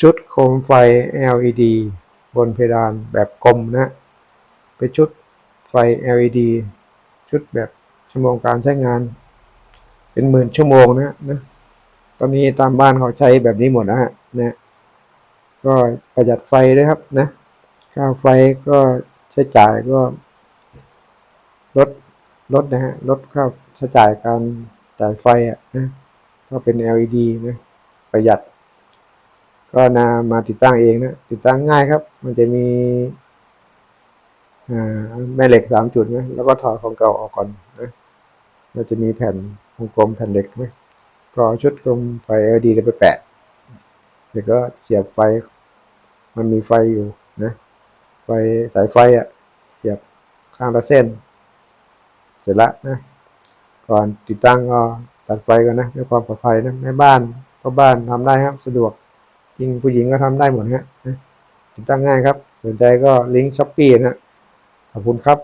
ชุดโคมไฟ LED บนเพดานแบบกลมนะ เป็นชุดไฟ LED ชุดแบบชั่วโมงการใช้งาน เป็นหมื่นชั่วโมงนะนะตอนนี้ตามบ้านเขาใช้แบบนี้หมดนะฮะนะก็ประหยัดไฟด้วยครับนะค่าไฟก็ใช้จ่ายก็ลดลดนะฮะลดค่าใช้จ่ายการจ่ายไฟอะนะก็เป็น LED นะประหยัด ก็นามาติดตั้งเองนะ ติดตั้งง่ายครับ มันจะมีแม่เหล็กสามจุดนะแล้วก็ถอดของเก่าออกก่อนนะเราจะมีแผ่นวงกลมแผ่นเหล็กไหมก็เอาชุดกลมไฟ LED เลยไปแปะเสร็จก็เสียบไฟ มันมีไฟอยู่นะไฟสายไฟอะ เสียบข้างละเส้น เสร็จละนะก่อนติดตั้งก็ตัดไฟก่อนนะเพื่อความปลอดภัยนะแม่บ้านพ่อบ้านทำได้ครับสะดวก ยิงผู้หญิงก็ทำได้หมดฮะนะติดตั้งง่ายครับสนใจก็ลิงก์ช้อปปี้นะขอบคุณครับ